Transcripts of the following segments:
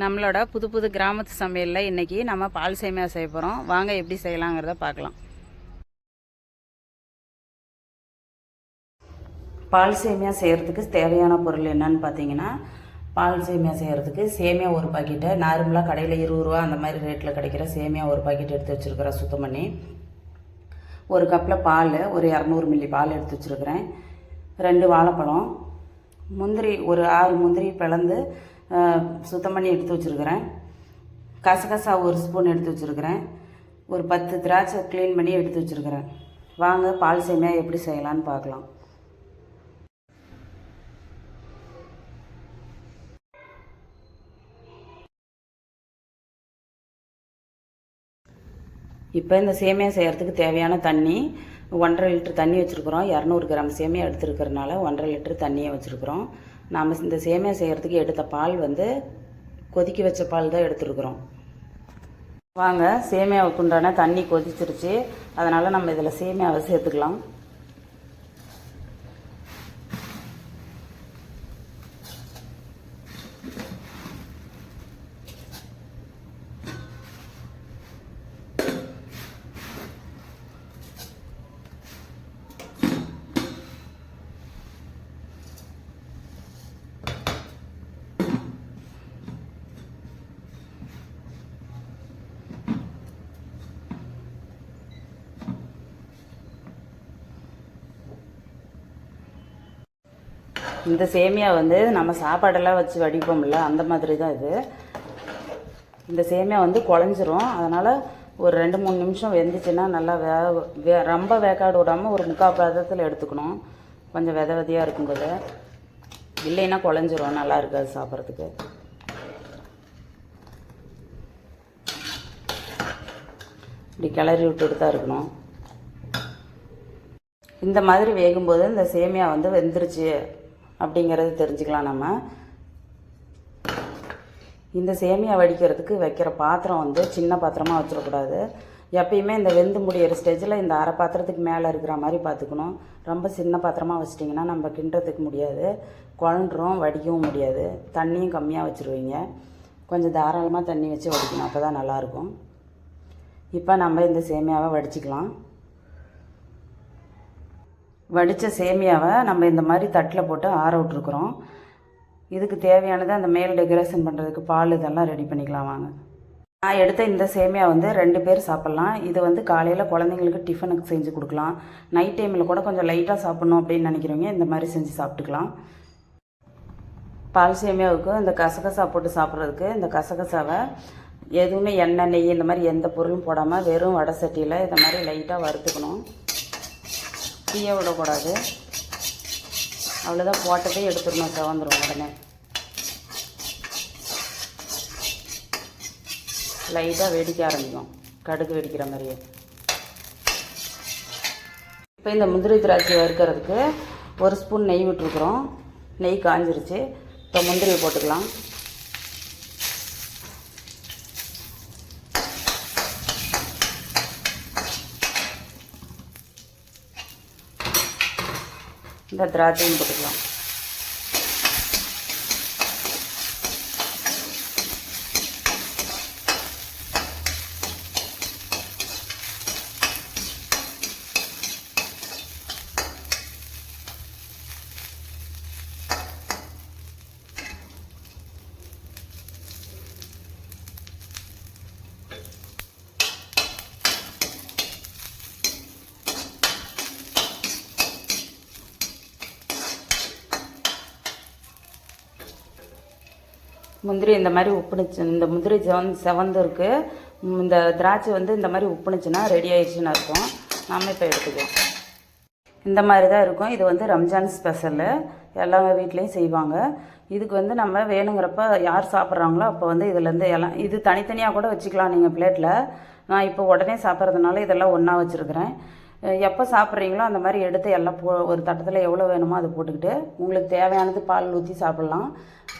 நம்மளோட புது புது கிராமத்து சமையலில் இன்றைக்கி நம்ம பால் சேமியா செய்ய போகிறோம் வாங்க எப்படி செய்யலாங்கிறத பார்க்கலாம். பால் சேமியா செய்கிறதுக்கு தேவையான பொருள் என்னன்னு பார்த்தீங்கன்னா பால் சேமியா செய்கிறதுக்கு சேமியா ஒரு பாக்கெட்டு நார்மலாக கடையில் இருபது ரூபா அந்த மாதிரி ரேட்டில் கிடைக்கிற சேமியா ஒரு பாக்கெட் எடுத்து வச்சுருக்கிறேன் சுத்தம் பண்ணி. ஒரு கப்பில் பால் ஒரு இரநூறு மில்லி பால் எடுத்து வச்சுருக்கிறேன். ரெண்டு வாழைப்பழம் முந்திரி ஒரு ஆறு முந்திரி பிளந்து சுத்தம் பண்ணி எடுத்து வச்சுருக்கிறேன். கசகசா ஒரு ஸ்பூன் எடுத்து வச்சுருக்கிறேன். ஒரு பத்து திராட்சை க்ளீன் பண்ணி எடுத்து வச்சுருக்கிறேன். வாங்க பால் சேமியாக எப்படி செய்யலான்னு பார்க்கலாம். இப்போ இந்த சேமியா செய்கிறதுக்கு தேவையான தண்ணி ஒன்றரை லிட்டர் தண்ணி வச்சுருக்குறோம். இரநூறு கிராம் சேமியா எடுத்துருக்கறனால ஒன்றரை லிட்டர் தண்ணியை வச்சுருக்குறோம். நாம் இந்த சேமியா செய்கிறதுக்கு எடுத்த பால் வந்து கொதிக்க வச்ச பால் தான் எடுத்துருக்குறோம். வாங்க சேமியாவுக்கு உண்டான தண்ணி கொதிச்சிருச்சு. அதனால் நம்ம இதில் சேமியாவை சேர்த்துக்கலாம். இந்த சேமியா வந்து நம்ம சாப்பாடெல்லாம் வச்சு வடிப்போம்ல அந்த மாதிரி தான் இது. இந்த சேமியா வந்து குழஞ்சிரும். அதனால் ஒரு ரெண்டு மூணு நிமிஷம் வெந்துச்சுன்னா நல்லா வே வே ரொம்ப வேக்காடு விடாமல் ஒரு முக்கால் பதத்தில் எடுத்துக்கணும். கொஞ்சம் வித விதையாக இருக்கும்போது. இல்லைன்னா குழஞ்சிரும். நல்லா இருக்காது சாப்பிட்றதுக்கு. இப்படி கிளறி விட்டுட்டு தான் இருக்கணும். இந்த மாதிரி வேகும்போது இந்த சேமியா வந்து வெந்துருச்சு. அப்படிங்கிறது தெரிஞ்சுக்கலாம் நம்ம. இந்த சேமியா வடிக்கிறதுக்கு வைக்கிற பாத்திரம் வந்து சின்ன பாத்திரமாக வச்சிடக்கூடாது. எப்பயுமே இந்த வெந்து முடியிற ஸ்டேஜில் இந்த அரை பாத்திரத்துக்கு மேலே இருக்கிற மாதிரி பார்த்துக்கணும் ரொம்ப சின்ன பாத்திரமாக வச்சிட்டிங்கன்னா நம்ம கிண்டுறதுக்கு முடியாது. குழன்றும் வடிக்கவும் முடியாது. தண்ணியும் கம்மியாக வச்சுருவீங்க. கொஞ்சம் தாராளமாக தண்ணி வச்சு வடிக்கணும் அப்போ தான் நல்லாயிருக்கும். இப்போ நம்ம இந்த சேமியாவை வடிச்சிக்கலாம். வடித்த சேமியாவை நம்ம இந்த மாதிரி தட்டில் போட்டு ஆற விட்ருக்குறோம் இதுக்கு தேவையானது அந்த மேல் டெக்கரேஷன் பண்ணுறதுக்கு பால் இதெல்லாம் ரெடி பண்ணிக்கலாம் வாங்க. நான் எடுத்த இந்த சேமியா வந்து ரெண்டு பேர் சாப்பிட்லாம். இது வந்து காலையில் குழந்தைங்களுக்கு டிஃபனுக்கு செஞ்சு கொடுக்கலாம். நைட் டைமில் கூட கொஞ்சம் லைட்டாக சாப்பிட்ணும் அப்படின்னு நினைக்கிறவங்க இந்த மாதிரி செஞ்சு சாப்பிட்டுக்கலாம். பால் சேமியாவுக்கு இந்த கசகசா போட்டு சாப்பிட்றதுக்கு இந்த கசகசாவை எதுவுமே எண்ணெய் நெய் இந்த மாதிரி எந்த பொருளும் போடாமல் வெறும் வடை சட்டியில் இந்த மாதிரி லைட்டாக வறுத்துக்கணும். தீய விடக்கூடாது. அவ்வளோதான் போட்டதே எடுத்துடணும் செவந்துடும் உடனே. லைட்டாக வெடிக்க ஆரம்பிக்கும். கடுகு வெடிக்கிற மாதிரியே. இப்போ இந்த முந்திரி திராட்சை வறுக்கிறதுக்கு ஒரு ஸ்பூன் நெய் விட்டுருக்குறோம். நெய் காஞ்சிருச்சு. இப்போ முந்திரியை போட்டுக்கலாம். இந்த திராட்சையும் போட்டுக்கலாம். முந்திரி இந்த மாதிரி உப்புனுச்சு. இந்த முந்திரி செவந் செவந்து இருக்குது இந்த திராட்சை வந்து இந்த மாதிரி உப்புனுச்சுன்னா ரெடி ஆயிடுச்சுன்னு அர்த்தம். நாம இப்போ எடுத்துக்கலாம். இந்த மாதிரி தான் இருக்கும். இது வந்து ரம்ஜான் ஸ்பெஷலு எல்லா வீட்லேயும் செய்வாங்க. இதுக்கு வந்து நம்ம வேணுங்கிறப்ப யார் சாப்பிட்றாங்களோ அப்போ வந்து இதுலேருந்து எல்லாம் இது தனித்தனியாக கூட வச்சுக்கலாம் நீங்கள் பிளேட்டில் நான் இப்போ உடனே சாப்பிட்றதுனால இதெல்லாம் ஒன்றா வச்சுருக்கிறேன். எப்போ சாப்பிட்றீங்களோ அந்த மாதிரி எடுத்து எல்லாம் போ ஒரு தட்டத்தில் எவ்வளோ வேணுமோ அதை போட்டுக்கிட்டு உங்களுக்கு தேவையானது பால் ஊற்றி சாப்பிட்லாம்.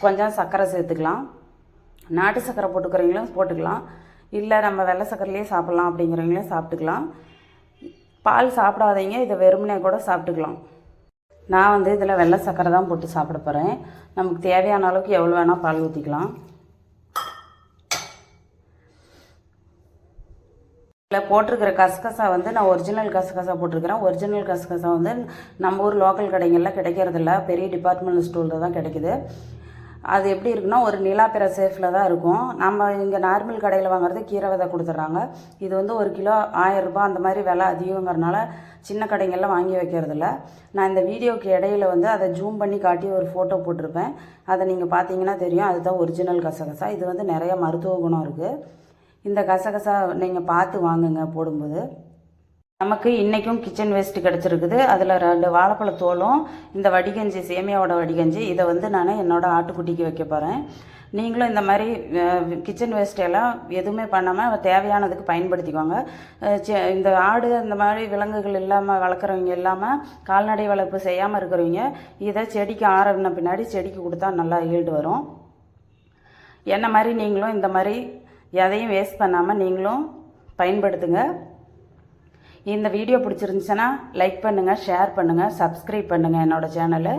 கொஞ்சம் சர்க்கரை சேர்த்துக்கலாம். நாட்டு சர்க்கரை போட்டுக்கிறீங்களும் போட்டுக்கலாம். இல்லை நம்ம வெள்ளை சர்க்கரையிலே சாப்பிட்லாம் அப்படிங்கிறவங்களும் சாப்பிட்டுக்கலாம். பால் சாப்பிடாதீங்க இதை வெறுமனே கூட சாப்பிட்டுக்கலாம். நான் வந்து இதில் வெள்ளை சர்க்கரை தான் போட்டு சாப்பிட போகிறேன் நமக்கு தேவையான அளவுக்கு எவ்வளோ வேணால் பால் ஊற்றிக்கலாம் இதில் போட்டிருக்கிற கசகசா வந்து நான் ஒரிஜினல் கசகசா போட்டிருக்கிறேன். ஒரிஜினல் கசகசா வந்து நம்ம ஊர் லோக்கல் கடைகளில் கிடைக்கிறதில்ல. பெரிய டிபார்ட்மெண்டல் ஸ்டோரில் தான் கிடைக்குது. அது எப்படி இருக்குன்னா ஒரு நிலாப்பிர சேஃபில் தான் இருக்கும். நம்ம இங்கே நார்மல் கடையில் வாங்குறது கீரை விதை கொடுத்துட்றாங்க. இது வந்து ஒரு கிலோ ஆயிரம் ரூபாய் அந்த மாதிரி விலை அதிகங்கிறனால சின்ன கடைங்களில் வாங்கி வைக்கிறதில்ல. நான் இந்த வீடியோக்கு இடையில வந்து அதை ஜூம் பண்ணி காட்டி ஒரு ஃபோட்டோ போட்டிருப்பேன். அதை நீங்கள் பார்த்தீங்கன்னா தெரியும். அதுதான் ஒரிஜினல் கசகசா. இது வந்து நிறைய மருத்துவ குணம் இருக்குது இந்த கசகசா நீங்கள் பார்த்து வாங்குங்க போடும்போது. நமக்கு இன்றைக்கும் கிச்சன் வேஸ்ட்டு கிடச்சிருக்குது. அதில் ரெண்டு வாழைப்பழ தோலும் இந்த வடிகஞ்சி சேமியாவோட வடிகஞ்சி இதை வந்து நான் என்னோடய ஆட்டுக்குட்டிக்கு வைக்க போகிறேன் நீங்களும் இந்த மாதிரி கிச்சன் வேஸ்ட் எல்லாம் எதுவுமே பண்ணாமல் தேவையானதுக்கு பயன்படுத்திக்கோங்க. இந்த ஆடு இந்த மாதிரி விலங்குகள் இல்லாமல் வளர்க்குறவங்க இல்லாமல் கால்நடை வளர்ப்பு செய்யாமல் இருக்கிறவங்க இதை செடிக்கு ஆரம்பின பின்னாடி செடிக்கு கொடுத்தா நல்லா ஈல்டு வரும். என்ன மாதிரி நீங்களும் இந்த மாதிரி எதையும் வேஸ்ட் பண்ணாமல் நீங்களும் பயன்படுத்துங்க. இந்த வீடியோ பிடிச்சிருந்துச்சுன்னா லைக் பண்ணுங்கள் ஷேர் பண்ணுங்கள் சப்ஸ்கிரைப் பண்ணுங்கள் என்னோடய சேனலை